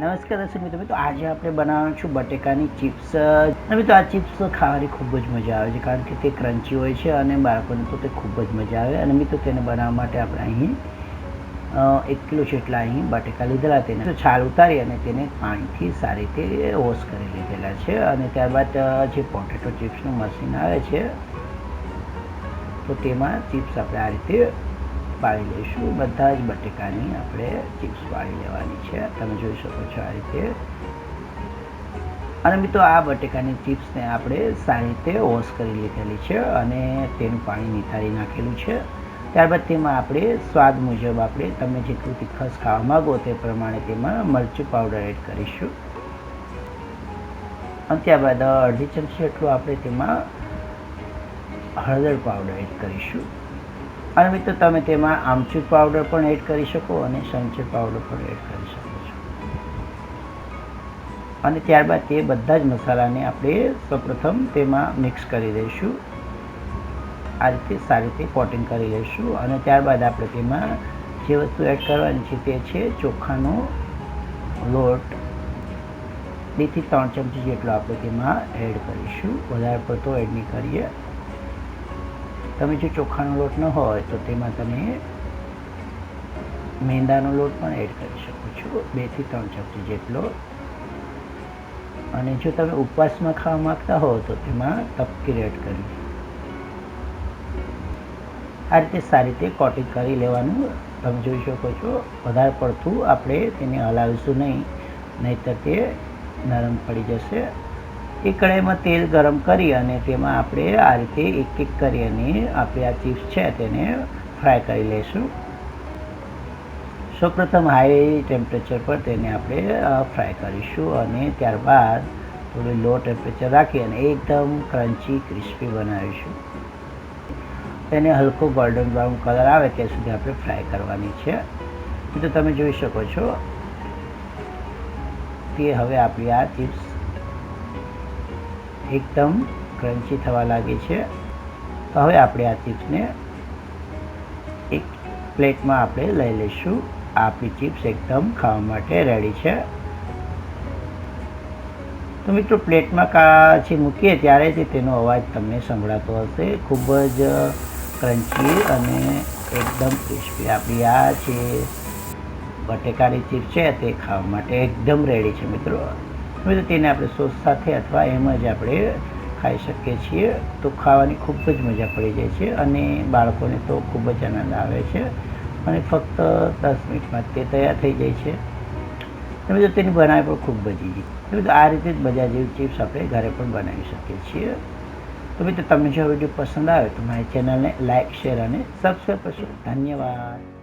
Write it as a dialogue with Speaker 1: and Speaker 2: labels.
Speaker 1: નમસ્કાર દર્શક મિત્રો તો આજે આપણે બનાવવાનું છું બટેકાની ચિપ્સ. તો આ ચિપ્સ ખાવાની ખૂબ જ મજા આવે છે, કારણ કે તે ક્રન્ચી હોય છે અને બાળકોને તો તે ખૂબ જ મજા આવે. અને મિત્રો, તેને બનાવવા માટે આપણે અહીં એક કિલો જેટલા અહીં બટેકા લીધેલા તેને છાલ ઉતારી અને તેને પાણીથી સારી રીતે વોશ કરી લીધેલા છે. અને ત્યારબાદ જે પોટેટો ચિપ્સનું મશીન આવે છે, તો તેમાં ચિપ્સ આપણે આ રીતે પાડી લઈશું. બધા જ બટેકાની આપણે ચિપ્સ પાડી લેવાની છે. તમે જોઈ શકો છો આ રીતે. અને મિત્રો આ બટેકાની ચિપ્સને આપણે સારી રીતે વોશ કરી લીધેલી છે અને તેનું પાણી નિતારી નાખેલું છે. ત્યારબાદ તેમાં આપણે સ્વાદ મુજબ આપણે તમે જેટલું તીખસ ખાવા માગો તે પ્રમાણે તેમાં મરચું પાવડર એડ કરીશું. અને ત્યારબાદ અડધી ચમચી જેટલું આપણે તેમાં હળદર પાવડર એડ કરીશું. અને મિત્રો, તમે તેમાં આમચૂર પાવડર પણ એડ કરી શકો અને સંચૂર પાવડર પણ એડ કરી શકો છો. અને ત્યારબાદ તે બધા જ મસાલાને આપણે સૌપ્રથમ તેમાં મિક્સ કરી દઈશું. આ રીતે સારી રીતે કોટિંગ કરી લઈશું અને ત્યારબાદ આપણે તેમાં જે વસ્તુ એડ કરવાની છે તે છે ચોખાનો લોટ. બેથી ત્રણ ચમચી જેટલો આપણે તેમાં એડ કરીશું. વધારે પડતો એડ નહીં કરીએ. તમે જો ચોખાનો લોટ ન હોય તો તેમાં તમે મેંદાનો લોટ પણ એડ કરી શકો છો. બેથી ત્રણ ચમચી જેટલો. અને જો તમે ઉપવાસમાં ખાવા માંગતા હો તો તેમાં તપકીર એડ કરવી આ રીતે સારી રીતે કોટિંગ કરી લેવાનું. તમે જોઈ શકો છો, વધારે પડતું આપણે તેને હલાવીશું નહીં. નહીંતર તે નરમ પડી જશે. એ કઢાઈમાં તેલ ગરમ કરી અને તેમાં આપણે આ રીતે એક એક કરી અને આપણે આ ચિપ્સ છે તેને ફ્રાય કરી લઈશું. સૌપ્રથમ હાઈ ટેમ્પરેચર પર તેને આપણે ફ્રાય કરીશું અને ત્યારબાદ થોડું લો ટેમ્પરેચર રાખી અને એકદમ ક્રન્ચી, ક્રિસ્પી બનાવીશું. તેને હલકો ગોલ્ડન બ્રાઉન કલર આવે ત્યાં સુધી આપણે ફ્રાય કરવાની છે. તો તમે જોઈ શકો છો. તે હવે આપણી આ ચિપ્સ એકદમ ક્રન્ચી થવા લાગી છે. તો હવે આપણે આ ચિપ્સને એક પ્લેટમાં આપણે લઈ લઈશું. આપણી ચિપ્સ એકદમ ખાવા માટે રેડી છે. તો મિત્રો, પ્લેટમાં કાચી મૂકીએ ત્યારે જ તેનો અવાજ તમને સંભળાતો હશે. ખૂબ જ ક્રન્ચી અને એકદમ ક્રિસ્પી આપણી આ છે બટેકાની ચિપ્સ છે તે ખાવા માટે એકદમ રેડી છે મિત્રો. મિત્રો તેને આપણે સોસ સાથે અથવા એમ જ આપણે ખાઈ શકીએ છીએ. તો ખાવાની ખૂબ જ મજા પડી જાય છે અને બાળકોને તો ખૂબ જ આનંદ આવે છે અને ફક્ત દસ મિનિટમાં તે તૈયાર થઈ જાય છે. તમે જો તેની બનાવી પણ ખૂબ જ ઈઝી. તો આ રીતે જ બજાર જેવી ચિપ્સ આપણે ઘરે પણ બનાવી શકીએ છીએ. તો મિત્રો, તમને જો વીડિયો પસંદ આવે તો મારી ચેનલને લાઇક શેર અને સબસ્ક્રાઈબ કરશો. ધન્યવાદ.